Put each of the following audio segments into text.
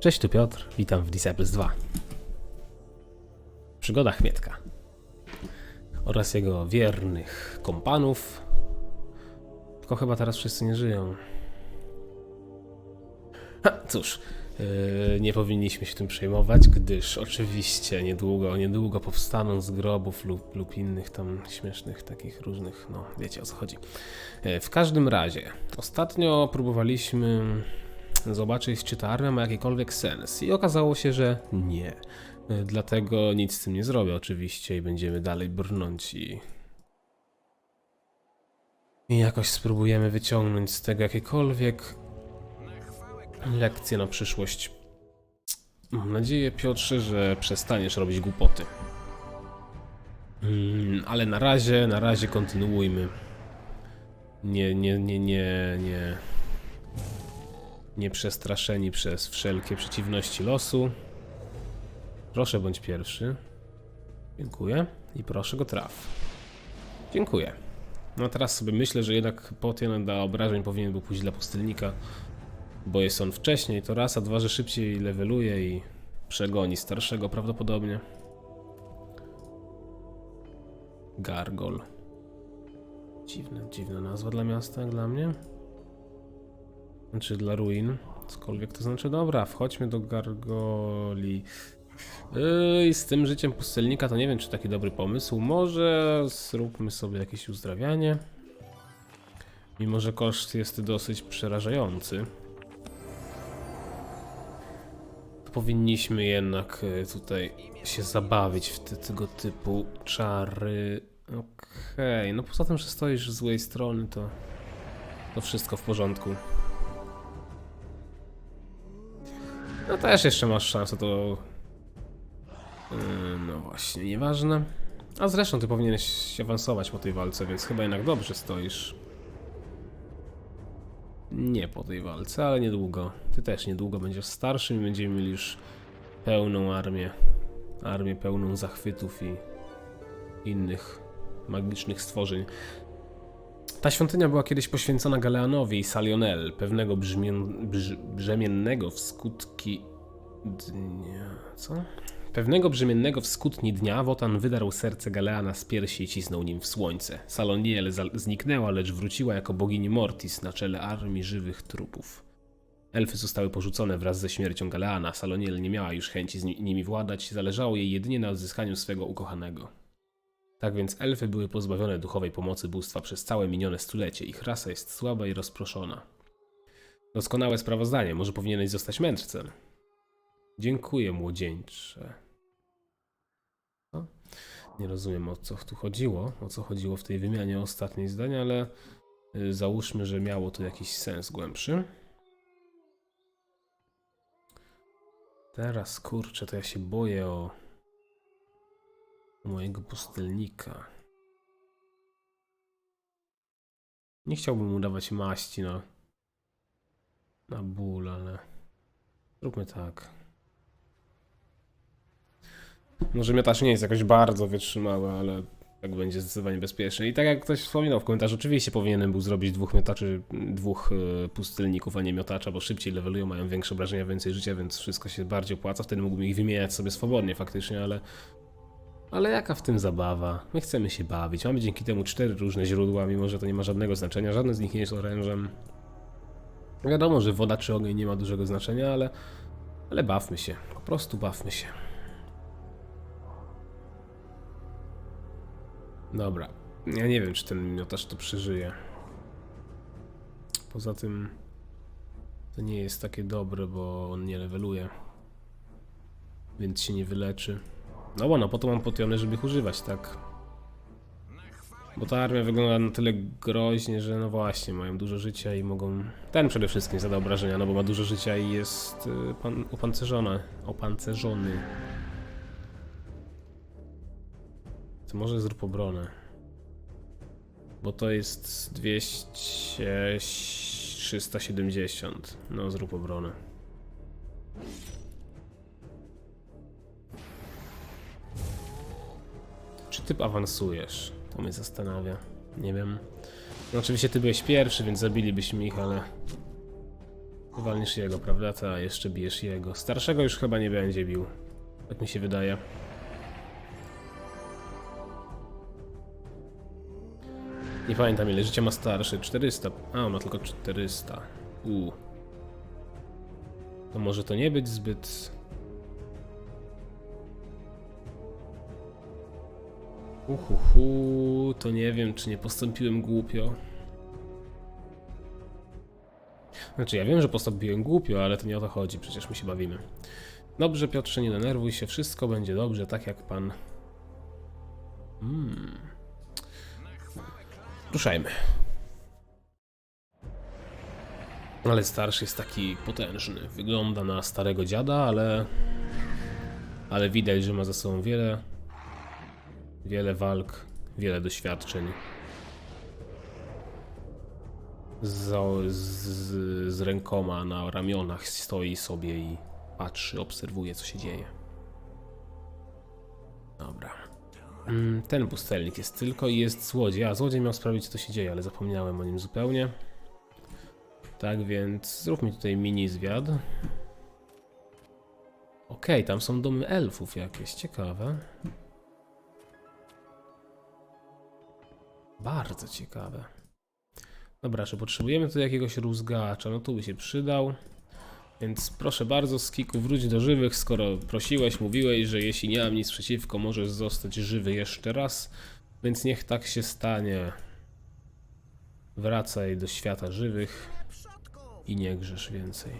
Cześć, tu Piotr, witam w Disciples 2. Przygoda Chmietka oraz jego wiernych kompanów. Tylko chyba teraz wszyscy nie żyją. Ha, cóż, yy, nie powinniśmy się tym przejmować, gdyż oczywiście niedługo, niedługo powstaną z grobów lub, lub innych tam śmiesznych takich różnych, no wiecie o co chodzi. Yy, w każdym razie, ostatnio próbowaliśmy zobaczyć, czy ta armia ma jakikolwiek sens. I okazało się, że nie. Dlatego nic z tym nie zrobię, oczywiście, i będziemy dalej brnąć i. I jakoś spróbujemy wyciągnąć z tego jakiekolwiek lekcje na przyszłość. Mam nadzieję, Piotrze, że przestaniesz robić głupoty. Mm, ale na razie, na razie kontynuujmy. Nie, nie, nie, nie, nie nieprzestraszeni przez wszelkie przeciwności losu. Proszę bądź pierwszy. Dziękuję. I proszę go traf. Dziękuję. No teraz sobie myślę, że jednak potion dla obrażeń powinien był pójść dla pustelnika, bo jest on wcześniej, to raz, a dwa, że szybciej leveluje i przegoni starszego prawdopodobnie. Gargol. Dziwna, dziwna nazwa dla miasta, jak dla mnie. Znaczy dla ruin. Cokolwiek to znaczy. Dobra, wchodźmy do Gargoli. Yy, z tym życiem pustelnika to nie wiem, czy taki dobry pomysł. Może zróbmy sobie jakieś uzdrawianie. Mimo, że koszt jest dosyć przerażający. To powinniśmy jednak e, tutaj się zabawić w te, tego typu czary. Okej, no poza tym, że stoisz z złej strony, to, to wszystko w porządku. No też jeszcze masz szansę, to... Yy, no właśnie, nieważne. A zresztą ty powinieneś awansować po tej walce, więc chyba jednak dobrze stoisz. Nie po tej walce, ale niedługo. Ty też niedługo będziesz starszym i będziemy mieli już pełną armię. Armię pełną zachwytów i innych magicznych stworzeń. Ta świątynia była kiedyś poświęcona Galeanowi i Salionel, pewnego brzmien, brz, brzemiennego w skutki dnia. Co? Pewnego brzemiennego w skutni dnia Wotan wydarł serce Galeana z piersi i cisnął nim w słońce. Saloniel zniknęła, lecz wróciła jako bogini Mortis na czele armii żywych trupów. Elfy zostały porzucone wraz ze śmiercią Galeana. Saloniel nie miała już chęci z ni- nimi władać, zależało jej jedynie na odzyskaniu swego ukochanego. Tak więc elfy były pozbawione duchowej pomocy bóstwa przez całe minione stulecie. Ich rasa jest słaba i rozproszona. Doskonałe sprawozdanie. Może powinieneś zostać mędrcem. Dziękuję, młodzieńcze. Co? Nie rozumiem o co tu chodziło, o co chodziło w tej wymianie ostatniej zdania, ale y, załóżmy, że miało to jakiś sens głębszy. Teraz kurczę, to ja się boję o mojego pustelnika. Nie chciałbym mu dawać maści na, na ból, ale zróbmy tak. Może miotacz nie jest jakoś bardzo wytrzymały, ale tak będzie zdecydowanie bezpieczny. I tak jak ktoś wspominał w komentarzu, oczywiście powinienem był zrobić dwóch miotaczy, dwóch e, pustelników, a nie miotacza, bo szybciej levelują, mają większe obrażenia, więcej życia, więc wszystko się bardziej opłaca. Wtedy mógłbym ich wymieniać sobie swobodnie faktycznie, ale ale jaka w tym zabawa? My chcemy się bawić. Mamy dzięki temu cztery różne źródła, mimo że to nie ma żadnego znaczenia. Żadne z nich nie jest orężem. Wiadomo, że woda czy ogień nie ma dużego znaczenia, ale, ale bawmy się. Po prostu bawmy się. Dobra. Ja nie wiem, czy ten miotacz to przeżyje. Poza tym to nie jest takie dobre, bo on nie leveluje. Więc się nie wyleczy. No bo no, po to mam potiony, żeby ich używać, tak? Bo ta armia wygląda na tyle groźnie, że no właśnie, mają dużo życia i mogą... Ten przede wszystkim zada obrażenia, no bo ma dużo życia i jest y, pan, opancerzony. Opancerzony. To może zrób obronę. Bo to jest 200... 370. No zrób obronę. Czy ty awansujesz? To mnie zastanawia. Nie wiem. No oczywiście ty byłeś pierwszy, więc zabilibyśmy ich, ale... Walniesz jego, prawda? Ta, jeszcze bijesz jego. Starszego już chyba nie będzie bił. Tak mi się wydaje. Nie pamiętam ile życia ma starszy. 400. A, on ma tylko 400. U. To może to nie być zbyt... Uhuhu, to nie wiem, czy nie postąpiłem głupio. Znaczy, ja wiem, że postąpiłem głupio, ale to nie o to chodzi, przecież my się bawimy. Dobrze, Piotrze, nie denerwuj się, wszystko będzie dobrze, tak jak pan. Hmm. Ruszajmy. Ale starszy jest taki potężny. Wygląda na starego dziada, ale. Ale widać, że ma za sobą wiele. Wiele walk, wiele doświadczeń. Z, z, z rękoma na ramionach stoi sobie i patrzy, obserwuje, co się dzieje. Dobra. Mm, Ten pustelnik jest tylko i jest złodziej. A, złodziej miał sprawić, co się dzieje, ale zapomniałem o nim zupełnie. Tak więc zróbmy tutaj mini zwiad. Okej, tam są domy elfów jakieś, ciekawe. Bardzo ciekawe. Dobra, czy potrzebujemy tu jakiegoś rózgacza? No tu by się przydał. Więc proszę bardzo, Skiku, wróć do żywych, skoro prosiłeś, mówiłeś, że jeśli nie mam nic przeciwko, możesz zostać żywy jeszcze raz. Więc niech tak się stanie. Wracaj do świata żywych i nie grzesz więcej.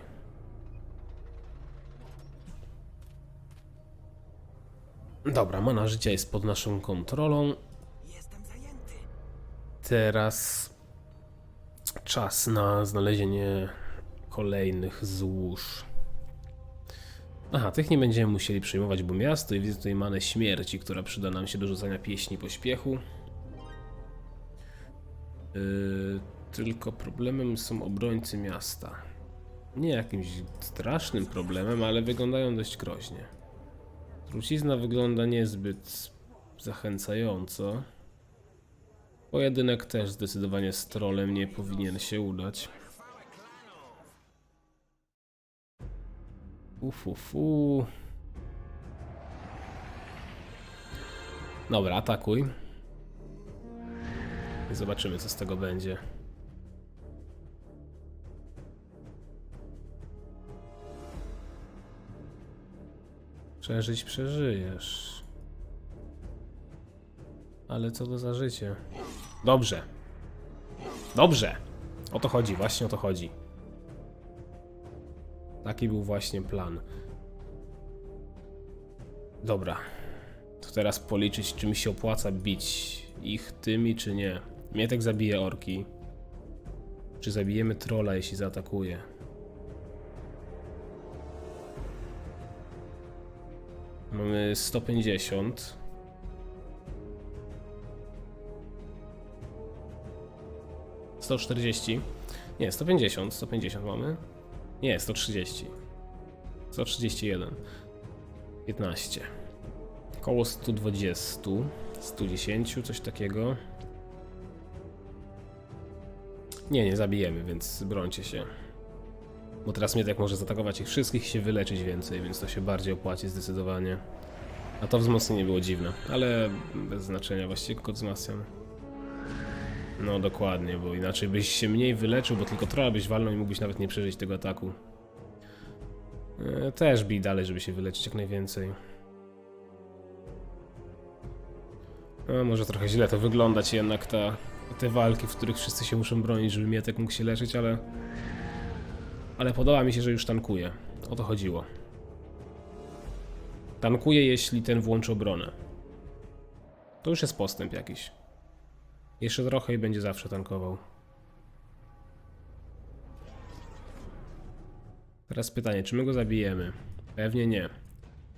Dobra, mana życia jest pod naszą kontrolą. Teraz czas na znalezienie kolejnych złóż. Aha, tych nie będziemy musieli przyjmować, bo miasto i widzę tutaj manę śmierci, która przyda nam się do rzucania pieśni pośpiechu. Yy, tylko problemem są obrońcy miasta. Nie jakimś strasznym problemem, ale wyglądają dość groźnie. Trucizna wygląda niezbyt zachęcająco. Pojedynek też zdecydowanie z trolem nie powinien się udać. Ufufu. Dobra, atakuj. I zobaczymy, co z tego będzie. Przeżyć przeżyjesz. Ale co to za życie? Dobrze. Dobrze. O to chodzi, właśnie o to chodzi. Taki był właśnie plan. Dobra. To teraz policzyć, czy mi się opłaca bić ich tymi, czy nie. Mietek zabije orki. Czy zabijemy trolla, jeśli zaatakuje? Mamy 150. Sto czterdzieści. Nie, 150, 150 mamy. Nie, 130. 131. 15. Koło 120. 110, coś takiego. Nie, nie zabijemy, więc brońcie się. Bo teraz mnie tak może zaatakować ich wszystkich i się wyleczyć więcej, więc to się bardziej opłaci zdecydowanie. A to wzmocnienie było dziwne, ale bez znaczenia, właściwie kogo wzmacniam. No dokładnie, bo inaczej byś się mniej wyleczył, bo tylko trolla byś walnął i mógłbyś nawet nie przeżyć tego ataku. E, Też bij dalej, żeby się wyleczyć jak najwięcej. No, może trochę źle to wyglądać jednak ta, te walki, w których wszyscy się muszą bronić, żeby Mietek mógł się leczyć, ale... Ale podoba mi się, że już tankuje. O to chodziło. Tankuje, jeśli ten włączy obronę. To już jest postęp jakiś. Jeszcze trochę i będzie zawsze tankował. Teraz pytanie, czy my go zabijemy? Pewnie nie.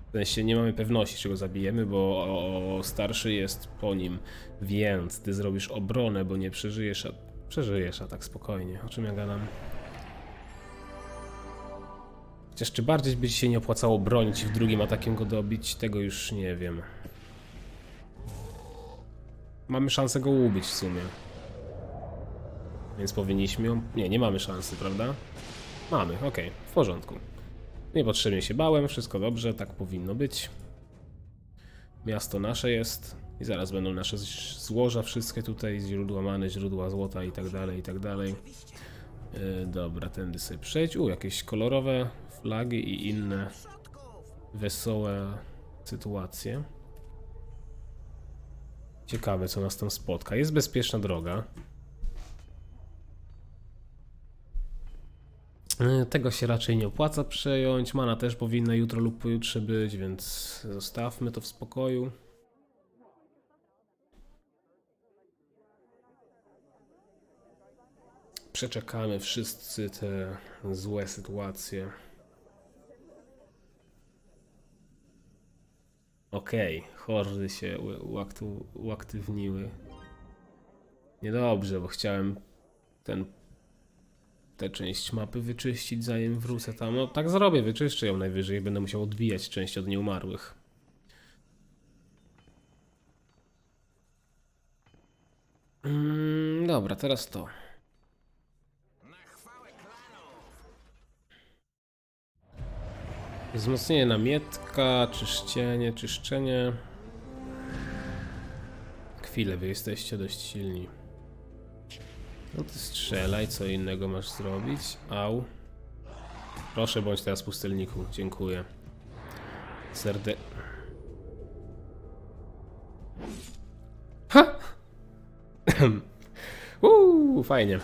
W sensie nie mamy pewności, czy go zabijemy, bo starszy jest po nim. Więc ty zrobisz obronę, bo nie przeżyjesz, a przeżyjesz, a tak spokojnie. O czym ja gadam? Chociaż czy bardziej by ci się nie opłacało bronić i w drugim atakiem go dobić, tego już nie wiem. Mamy szansę go ubić w sumie. Więc powinniśmy ją... Nie, nie mamy szansy, prawda? Mamy, okej, w porządku. Niepotrzebnie się bałem, wszystko dobrze, tak powinno być. Miasto nasze jest i zaraz będą nasze złoża wszystkie tutaj, źródła many, źródła złota i tak dalej, i tak dalej. Yy, dobra, tędy sobie przejdź. U, jakieś kolorowe flagi i inne wesołe sytuacje. Ciekawe, co nas tam spotka. Jest bezpieczna droga. Yy, Tego się raczej nie opłaca przejąć. Mana też powinna jutro lub pojutrze być, więc zostawmy to w spokoju. Przeczekamy wszyscy te złe sytuacje. Okej, hordy się uaktu- uaktywniły. Niedobrze, bo chciałem ten tę część mapy wyczyścić, zanim wrócę tam. No tak zrobię, wyczyszczę ją najwyżej. Będę musiał odbijać część od nieumarłych. Mm, dobra, teraz to. Wzmocnienie namietka, czyszczenie, czyszczenie. Chwilę, wy jesteście dość silni. No ty strzelaj, co innego masz zrobić. Au. Proszę bądź teraz pustelniku, dziękuję. Serde... Ha! Uuu, fajnie.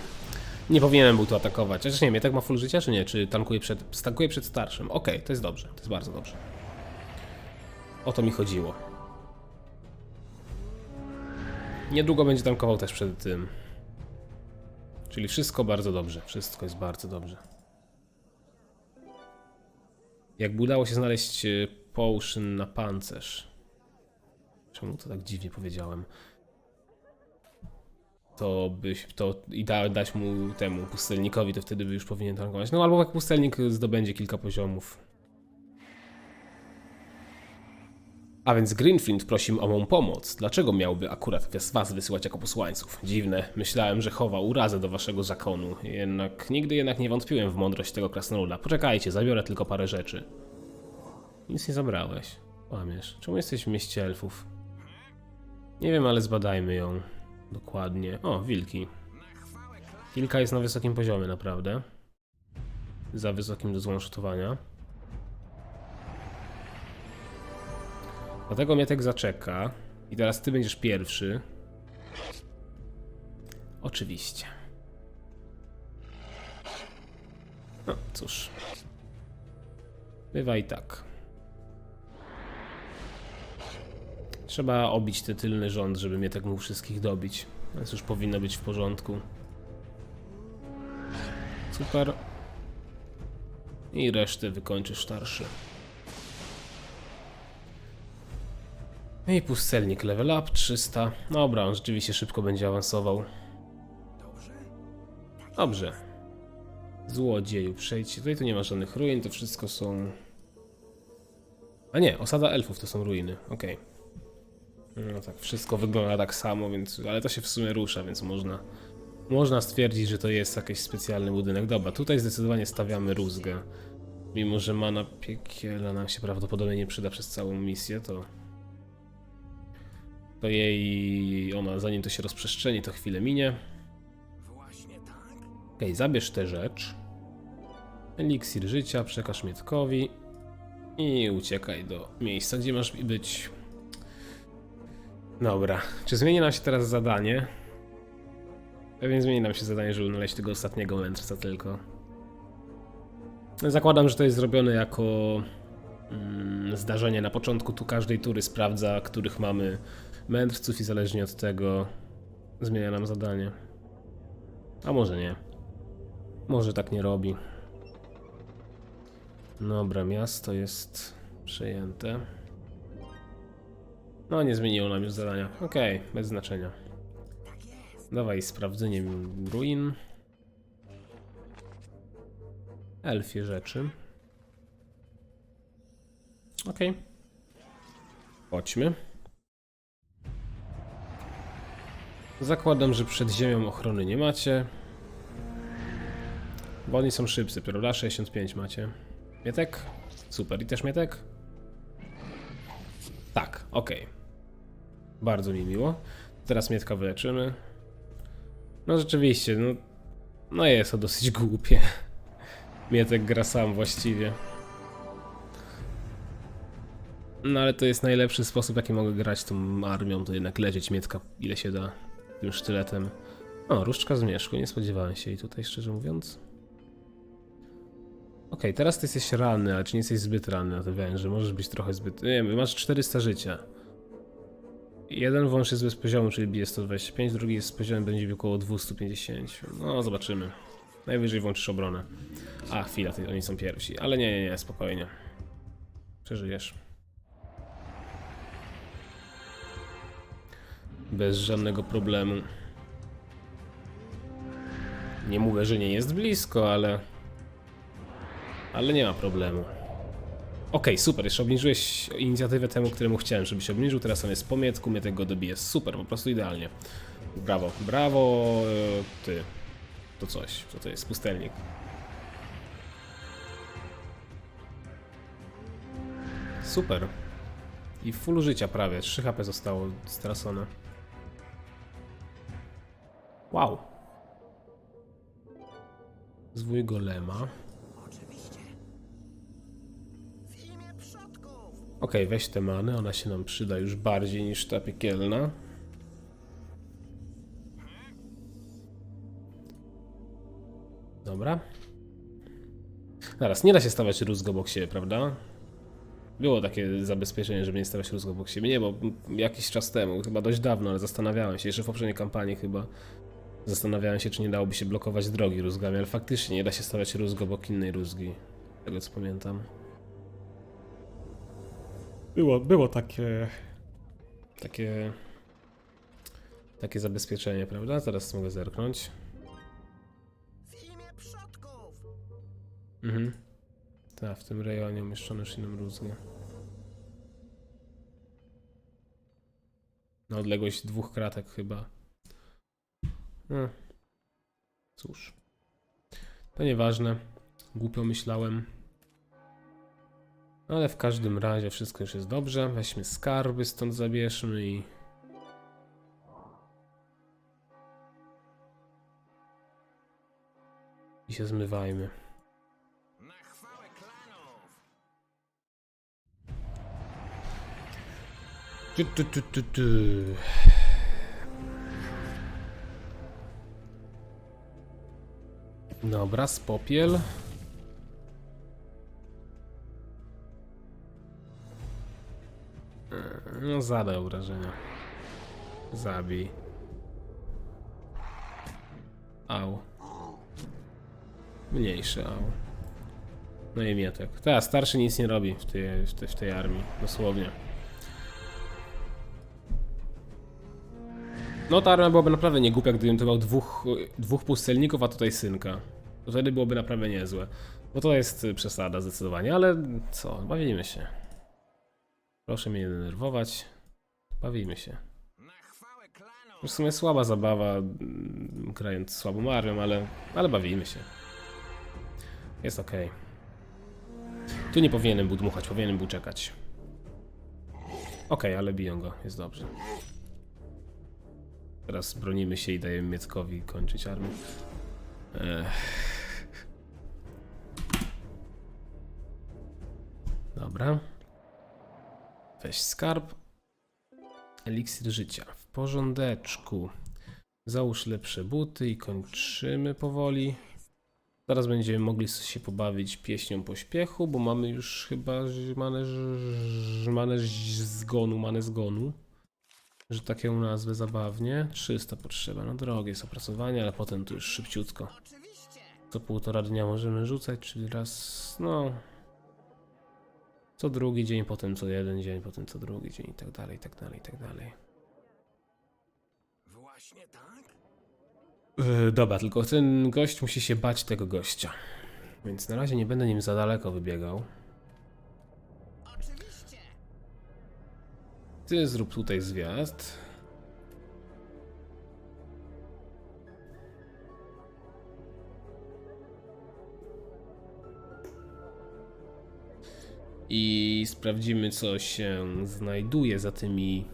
Nie powinienem był tu atakować. Chociaż nie wiem, tak ma full życia, czy nie? Czy tankuje przed, stankuje przed starszym? Okej, to jest dobrze, to jest bardzo dobrze. O to mi chodziło. Niedługo będzie tankował też przed tym. Czyli wszystko bardzo dobrze. Wszystko jest bardzo dobrze. Jakby udało się znaleźć e, potion na pancerz. Czemu to tak dziwnie powiedziałem? To byś, to i da, dać mu temu pustelnikowi, to wtedy by już powinien tankować. No albo jak pustelnik zdobędzie kilka poziomów. A więc Greenflint prosi o mą pomoc. Dlaczego miałby akurat was wysyłać jako posłańców? Dziwne. Myślałem, że chowa urazę do waszego zakonu. Jednak nigdy jednak nie wątpiłem w mądrość tego krasnoluda. Poczekajcie, zabiorę tylko parę rzeczy. Nic nie zabrałeś. Łamiesz. Czemu jesteś w mieście elfów? Nie wiem, ale zbadajmy ją. Dokładnie. O, wilki. Kilka jest na wysokim poziomie, naprawdę. Za wysokim do zwanshotowania. Dlatego Mietek zaczeka. I teraz ty będziesz pierwszy. Oczywiście. No cóż. Bywa i tak. Trzeba obić ten tylny rząd, żeby Mietek mógł wszystkich dobić. Więc już powinno być w porządku. Super. I resztę wykończysz starszy. I pustelnik level up 300. Dobra, on rzeczywiście szybko będzie awansował. Dobrze. Złodzieju, przejdźcie. Tutaj tu nie ma żadnych ruin, to wszystko są... A nie, osada elfów to są ruiny, okej. No tak, wszystko wygląda tak samo, więc... Ale to się w sumie rusza, więc można... Można stwierdzić, że to jest jakiś specjalny budynek. Dobra, tutaj zdecydowanie stawiamy rózgę. Mimo, że mana piekiela nam się prawdopodobnie nie przyda przez całą misję, to... To jej... ona, zanim to się rozprzestrzeni, to chwilę minie. Okej, zabierz tę rzecz. Eliksir życia, przekaż Mietkowi. I uciekaj do miejsca, gdzie masz być. Dobra, czy zmieni nam się teraz zadanie? Pewnie zmieni nam się zadanie, żeby znaleźć tego ostatniego mędrca tylko. Zakładam, że to jest zrobione jako mm, zdarzenie na początku tu każdej tury sprawdza, których mamy mędrców i zależnie od tego zmienia nam zadanie. A może nie. Może tak nie robi. Dobra, miasto jest przejęte. No, nie zmieniło nam już zadania. Okej, bez znaczenia. Dawaj sprawdzenie ruin. Elfie rzeczy. Okej. Chodźmy. Zakładam, że przed ziemią ochrony nie macie. Bo oni są szybcy, prawda? 65 macie. Mietek? Super. I też mietek? Tak, okej. Bardzo mi miło. Teraz Mietka wyleczymy. No rzeczywiście, no, no jest to dosyć głupie. Mietek gra sam właściwie. No ale to jest najlepszy sposób, jaki mogę grać tą armią, to jednak lecieć Mietka ile się da tym sztyletem. O, różdżka zmierzchu, nie spodziewałem się jej tutaj, szczerze mówiąc. Okej, teraz ty jesteś ranny, ale czy nie jesteś zbyt ranny na te węże? Możesz być trochę zbyt... Nie wiem, masz 400 życia. Jeden wąż jest bez poziomu, czyli bije 125, drugi jest z poziomem, będzie bił około 250. No, zobaczymy. Najwyżej włączysz obronę. A, chwila, ty, oni są pierwsi. Ale nie, nie, nie, spokojnie. Przeżyjesz. Bez żadnego problemu. Nie mówię, że nie jest blisko, ale... Ale nie ma problemu. Okej, super, jeszcze obniżyłeś inicjatywę temu, któremu chciałem, żebyś obniżył, teraz on jest po mietku, mnie tego dobije. Super, po prostu idealnie. Brawo, brawo, e, ty. To coś, co to jest? Pustelnik. Super. I full życia prawie, 3 HP zostało stracone. Wow. Zwój golema. Okej, weź te many, ona się nam przyda już bardziej niż ta piekielna. Dobra. Zaraz, nie da się stawiać rózg obok siebie, prawda? Było takie zabezpieczenie, żeby nie stawiać rózg obok siebie. Nie, bo jakiś czas temu, chyba dość dawno, ale zastanawiałem się, jeszcze w poprzedniej kampanii chyba zastanawiałem się, czy nie dałoby się blokować drogi rózgami, ale faktycznie nie da się stawiać rózg obok innej rózgi. Tego co pamiętam. Było, było takie. Takie. Takie zabezpieczenie, prawda? Zaraz mogę zerknąć. W imię przodków! Mhm. Tak, w tym rejonie umieszczono inną rózgę. Na odległość dwóch kratek chyba. No. Cóż. To nieważne. Głupio myślałem. Ale w każdym razie wszystko już jest dobrze. Weźmy skarby, stąd zabierzmy i... I się zmywajmy. Tu, tu, tu, tu, tu. Dobra, z popiel. No, zadaj obrażenia. Zabij. Au. Mniejszy au. No i mietek. Ta, starszy nic nie robi w tej, w tej, w tej armii, dosłownie. No ta armia byłaby naprawdę nie głupia, gdybym to miał dwóch, dwóch pustelników, a tutaj synka. Wtedy byłoby naprawdę niezłe. Bo to jest przesada zdecydowanie, ale co, bawimy się. Proszę mnie nie denerwować. Bawimy się. W sumie słaba zabawa, mm, grając słabą armią, ale, ale bawimy się. Jest okej. Tu nie powinienem był dmuchać, powinienem był czekać. Okej, ale biją go, jest dobrze. Teraz bronimy się i dajemy Mieckowi kończyć armię. Ech. Dobra. Weź skarb. Eliksir życia. W porządeczku. Załóż lepsze buty i kończymy powoli. Zaraz będziemy mogli się pobawić pieśnią pośpiechu, bo mamy już chyba manę, manę zgonu, manę zgonu. Że tak ją nazwę zabawnie. 300 potrzeba, no drogie jest opracowanie, ale potem to już szybciutko. Co półtora dnia możemy rzucać, czyli raz, no... Co drugi dzień, potem co jeden dzień, potem co drugi dzień i tak dalej, i tak dalej, i tak dalej. Właśnie tak? Yy, dobra, tylko ten gość musi się bać tego gościa. Więc na razie nie będę nim za daleko wybiegał. Oczywiście! Ty zrób tutaj zwiast. I sprawdzimy, co się znajduje za tymi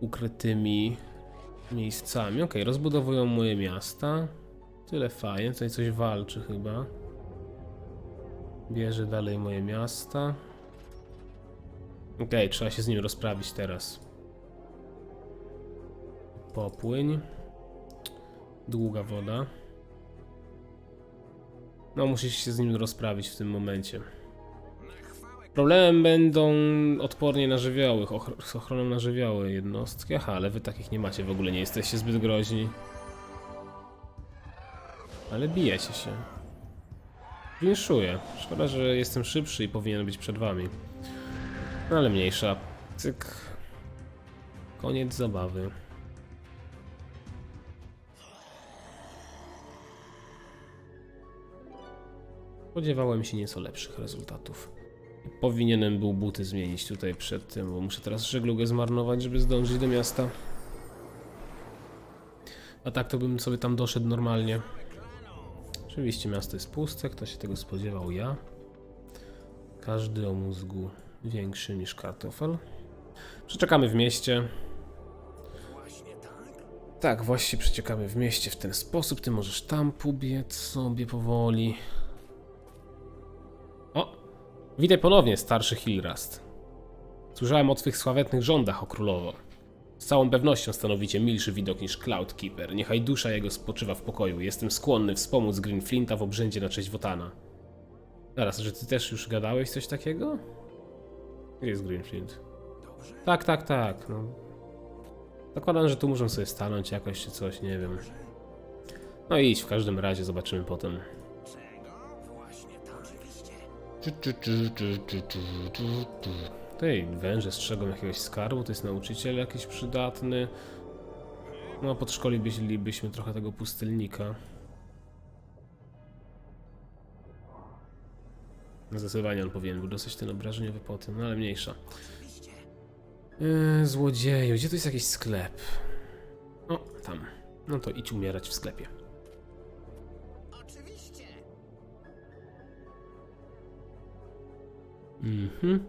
ukrytymi miejscami. Okej, rozbudowują moje miasta. Tyle fajnie, tutaj coś walczy chyba. Bierze dalej moje miasta. Okej, trzeba się z nim rozprawić teraz. Popłyń. Długa woda. No, musisz się z nim rozprawić w tym momencie. Problemem będą odpornie na żywioły, ochr- z ochroną na żywioły jednostki. Aha, ale wy takich nie macie w ogóle, nie jesteście zbyt groźni. Ale bijecie się. Winszuję. Szkoda, że jestem szybszy i powinien być przed wami. No ale mniejsza. Cyk. Koniec zabawy. Spodziewałem się nieco lepszych rezultatów. Powinienem był buty zmienić tutaj przed tym, bo muszę teraz żeglugę zmarnować, żeby zdążyć do miasta. A tak to bym sobie tam doszedł normalnie. Oczywiście miasto jest puste, kto się tego spodziewał? Ja. Każdy o mózgu większy niż kartofel. Przeczekamy w mieście. Tak, właśnie przeciekamy w mieście w ten sposób. Ty możesz tam pobiec sobie powoli. Witaj ponownie, starszy Hilrast. Słyszałem o twych sławetnych rządach, o królowo. Z całą pewnością stanowicie milszy widok niż Cloudkeeper. Niechaj dusza jego spoczywa w pokoju. Jestem skłonny wspomóc Greenflinta w obrzędzie na cześć Wotana. Zaraz, że ty też już gadałeś coś takiego? Gdzie jest Greenflint? Tak, tak, tak. No. Zakładam, że tu muszą sobie stanąć jakoś czy coś, nie wiem. No idź, w każdym razie zobaczymy potem. Tej węże strzegą jakiegoś skarbu, to jest nauczyciel jakiś przydatny. No, podszkolilibyśmy trochę tego pustelnika. Zdecydowanie on powinien był dostać ten obrażeniowy po tym, no ale mniejsza. Yy, złodzieju, gdzie to jest jakiś sklep? O, tam. No to idź umierać w sklepie. Mhm.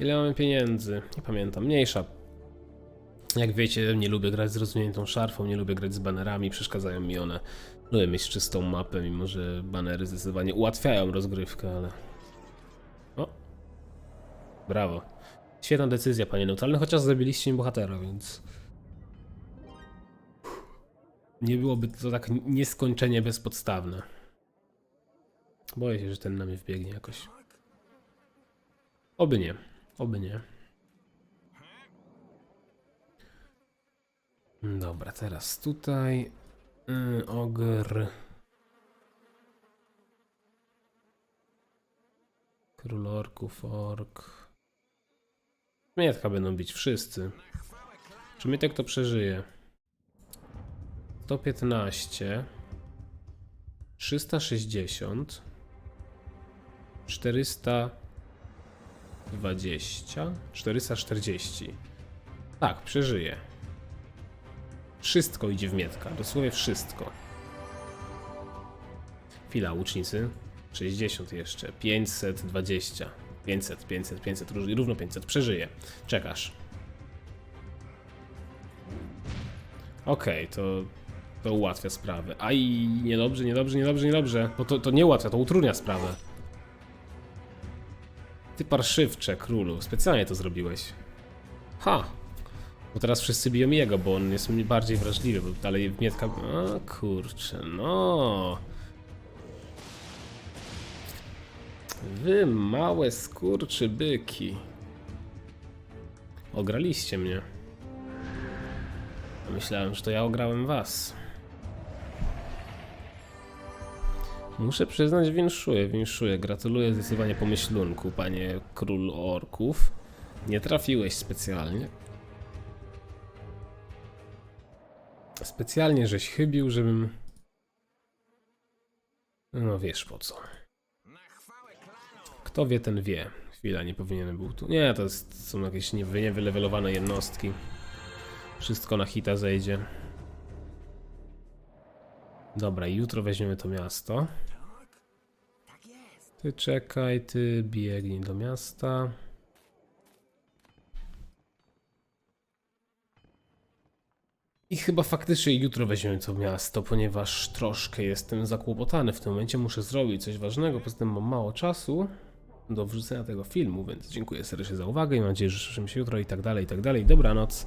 Ile mamy pieniędzy? Nie pamiętam. Mniejsza. Jak wiecie, nie lubię grać z rozwiniętą szarfą, nie lubię grać z banerami, przeszkadzają mi one. Lubię mieć czystą mapę, mimo że banery zdecydowanie ułatwiają rozgrywkę, ale... O! Brawo. Świetna decyzja, panie neutralny, chociaż zabiliście mi bohatera, więc... Nie byłoby to tak nieskończenie bezpodstawne. Boję się, że ten na mnie wbiegnie jakoś. Oby nie. Oby nie. Dobra, teraz tutaj. Yy, ogr. Król orków, ork. Mietka będą bić wszyscy. Czy Mietek to przeżyje? 115 360 400 20, 440. Tak, przeżyje. Wszystko idzie w Mietka, dosłownie wszystko. Chwila, łucznicy. 60 jeszcze, 520, 500, 500, 500, róż- równo 500, przeżyje. Czekasz. Okej, to, to ułatwia sprawę. Aj, niedobrze, niedobrze, niedobrze, niedobrze. Bo to, to nie ułatwia, to utrudnia sprawę. Ty parszywcze, królu. Specjalnie to zrobiłeś. Ha! Bo teraz wszyscy biją jego, bo on jest bardziej wrażliwy, bo dalej Mietka... A kurczę, no... Wy małe skurczy byki. Ograliście mnie. Myślałem, że to ja ograłem was. Muszę przyznać, winszuję, winszuję. Gratuluję zdecydowanie pomyślunku, panie król orków. Nie trafiłeś specjalnie. Specjalnie żeś chybił, żebym... No wiesz po co. Kto wie, ten wie. Chwila, nie powinienem był tu. Nie, to jest, są jakieś niewy- niewylewelowane jednostki. Wszystko na hita zejdzie. Dobra, jutro weźmiemy to miasto. Ty czekaj, ty biegnij do miasta. I chyba faktycznie jutro weźmiemy to miasto, ponieważ troszkę jestem zakłopotany w tym momencie. Muszę zrobić coś ważnego, poza tym mam mało czasu do wrzucenia tego filmu, więc dziękuję serdecznie za uwagę i mam nadzieję, że słyszymy się jutro i tak dalej, i tak dalej. Dobranoc.